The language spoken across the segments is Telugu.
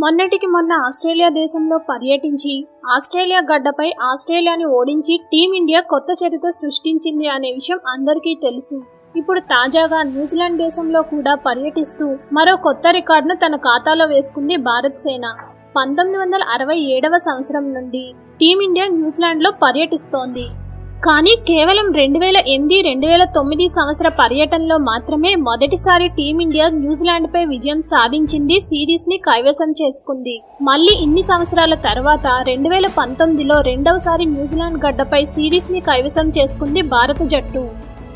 మొన్నటికి మొన్న ఆస్ట్రేలియా దేశంలో పర్యటించి ఆస్ట్రేలియా గడ్డపై ఆస్ట్రేలియాని ఓడించి టీమిండియా కొత్త చరిత్ర సృష్టించింది అనే విషయం అందరికీ తెలుసు. ఇప్పుడు తాజాగా న్యూజిలాండ్ దేశంలో కూడా పర్యటిస్తూ మరో కొత్త రికార్డును తన ఖాతాలో వేసుకుంది భారత్ సేన. పంతొమ్మిది వందల అరవై ఏడవ సంవత్సరం నుండి టీమిండియా న్యూజిలాండ్లో పర్యటిస్తోంది. కానీ కేవలం రెండు వేల ఎనిమిది రెండు వేల తొమ్మిది సంవత్సర పర్యటనలో మాత్రమే మొదటిసారి టీమిండియా న్యూజిలాండ్పై విజయం సాధించింది సిరీస్ని కైవసం చేసుకుంది. మళ్ళీ ఇన్ని సంవత్సరాల తర్వాత రెండు వేల పంతొమ్మిదిలో రెండవసారి న్యూజిలాండ్ గడ్డపై సిరీస్ని కైవసం చేసుకుంది భారత జట్టు.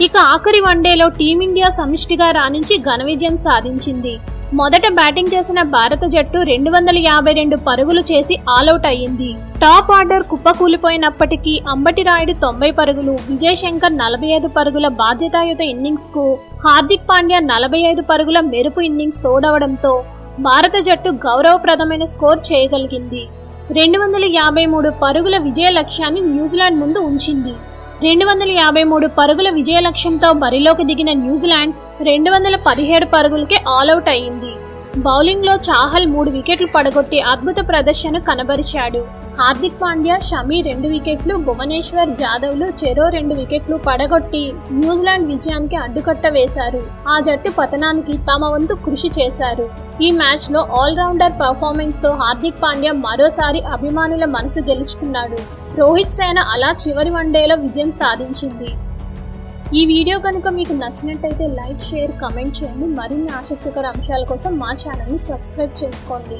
ఇక ఆఖరి వన్డేలో టీమిండియా సమిష్టిగా రాణించి ఘన విజయం సాధించింది. మొదట బ్యాటింగ్ చేసిన భారత జట్టు రెండు వందల యాభై రెండు పరుగులు చేసి ఆలౌట్ అయ్యింది. టాప్ ఆర్డర్ కుప్పకూలిపోయినప్పటికీ అంబటి రాయుడు తొంభై పరుగులు విజయ్ శంకర్ నలభై ఐదు పరుగుల బాధ్యతాయుత ఇన్నింగ్స్కు హార్దిక్ పాండ్యా నలభై ఐదు పరుగుల మెరుపు ఇన్నింగ్స్ తోడవడంతో భారత జట్టు గౌరవప్రదమైన స్కోర్ చేయగలిగింది. రెండు వందల యాభై మూడు పరుగుల విజయ లక్ష్యాన్ని న్యూజిలాండ్ ముందు ఉంచింది. రెండు వందల యాభై మూడు పరుగుల విజయ లక్ష్యంతో బరిలోకి దిగిన న్యూజిలాండ్ రెండు వందల పదిహేడు పరుగులకే ఆలౌట్ అయింది బౌలింగ్లో చాహల్ మూడు వికెట్లు పడగొట్టి అద్భుత ప్రదర్శన కనబరిచాడు. హార్దిక్ పాండ్యా షమి రెండు వికెట్లు భువనేశ్వర్ జాదవ్లు చెరో రెండు వికెట్లు పడగొట్టి న్యూజిలాండ్ విజయానికి అడ్డుకట్ట వేశారు. ఆ జట్టు పతనానికి తమ వంతు కృషి చేశారు. ఈ మ్యాచ్లో ఆల్రౌండర్ పర్ఫార్మెన్స్తో హార్దిక్ పాండ్యా మరోసారి అభిమానుల మనసు గెలుచుకున్నాడు. రోహిత్ సేన అలా చివరి వన్డేలో విజయం సాధించింది. ఈ వీడియో కనుక మీకు నచ్చినట్టయితే లైక్ షేర్ కమెంట్ చేయండి. మరిన్ని ఆసక్తికర అంశాల కోసం మా ఛానల్ని సబ్స్క్రైబ్ చేసుకోండి.